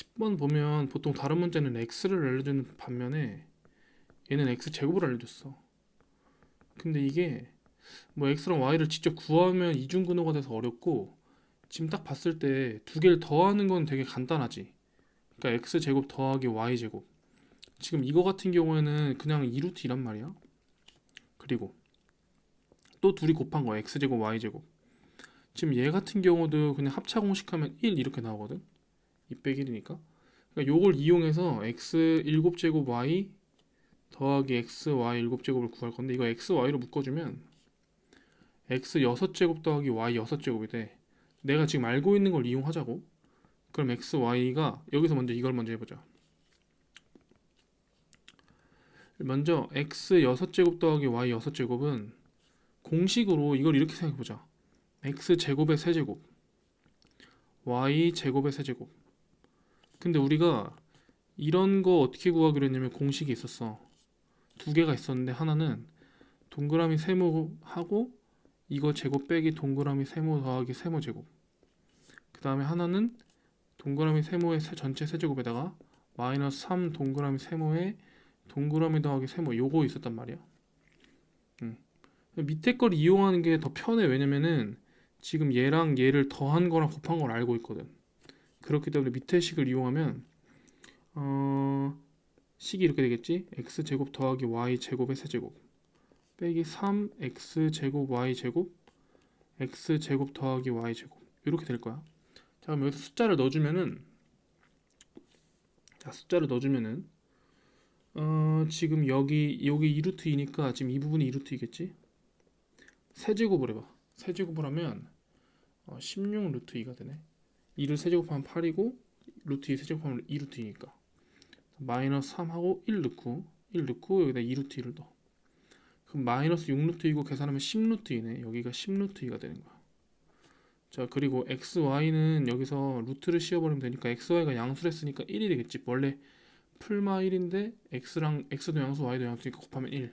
10번 보면 보통 다른 문제는 x를 알려주는 반면에 얘는 x 제곱을 알려줬어. 근데 이게 뭐 x랑 y를 직접 구하면 이중근호가 돼서 어렵고 지금 딱 봤을 때 두 개를 더하는 건 되게 간단하지. 그러니까 x 제곱 더하기 y 제곱. 지금 이거 같은 경우에는 그냥 2루트 2란 말이야. 그리고 또 둘이 곱한 거야. x 제곱 y 제곱. 지금 얘 같은 경우도 그냥 합차 공식하면 1 이렇게 나오거든. 2 빼기 1이니까. 그러니까 요걸 이용해서 x 7제곱 y 더하기 x y 7제곱을 구할 건데 이거 x y로 묶어주면 x 6제곱 더하기 y 6제곱이 돼. 내가 지금 알고 있는 걸 이용하자고. 그럼 x y가 여기서 먼저 이걸 먼저 해보자. 먼저 x 6제곱 더하기 y 6제곱은 공식으로 이걸 이렇게 생각해보자. x 제곱의 세제곱 y 제곱의 세제곱 근데 우리가 이런 거 어떻게 구하기로 했냐면 공식이 있었어. 두 개가 있었는데 하나는 동그라미 세모하고 이거 제곱 빼기 동그라미 세모 더하기 세모 제곱. 그 다음에 하나는 동그라미 세모의 세- 전체 세제곱에다가 마이너스 3 동그라미 세모에 동그라미 더하기 세모. 요거 있었단 말이야. 음. 밑에 걸 이용하는 게 더 편해. 왜냐면은 지금 얘랑 얘를 더한 거랑 곱한 걸 알고 있거든. 그렇기 때문에 밑에 식을 이용하면 어 식이 이렇게 되겠지? x 제곱 더하기 y 제곱의 세제곱 빼기 3 x 제곱 y 제곱 x 제곱 더하기 y 제곱 이렇게 될 거야. 자 그럼 여기서 숫자를 넣어주면은 자 숫자를 넣어주면은 어 지금 여기 여기 2루트 2니까 지금 이 부분이 2루트 2겠지? 세제곱을 해봐. 세제곱을 하면 어, 16 루트 2가 되네. 2를 세제곱하면 8이고 루트 2 세제곱하면 2 루트 2니까 마이너스 3하고 1 넣고 1 넣고 여기다 2 루트 2를 넣어. 그럼 마이너스 6 루트 2고 계산하면 10 루트 2네. 여기가 10 루트 2가 되는 거야. 자 그리고 x, y는 여기서 루트를 씌워버리면 되니까 x, y가 양수를 했으니까 1이 되겠지. 원래 풀마 1인데 x랑 x도 양수, y도 양수니까 곱하면 1.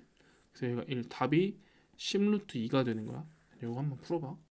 그래서 여기가 1. 답이 10 루트 2가 되는 거야. 이거 한번 풀어봐.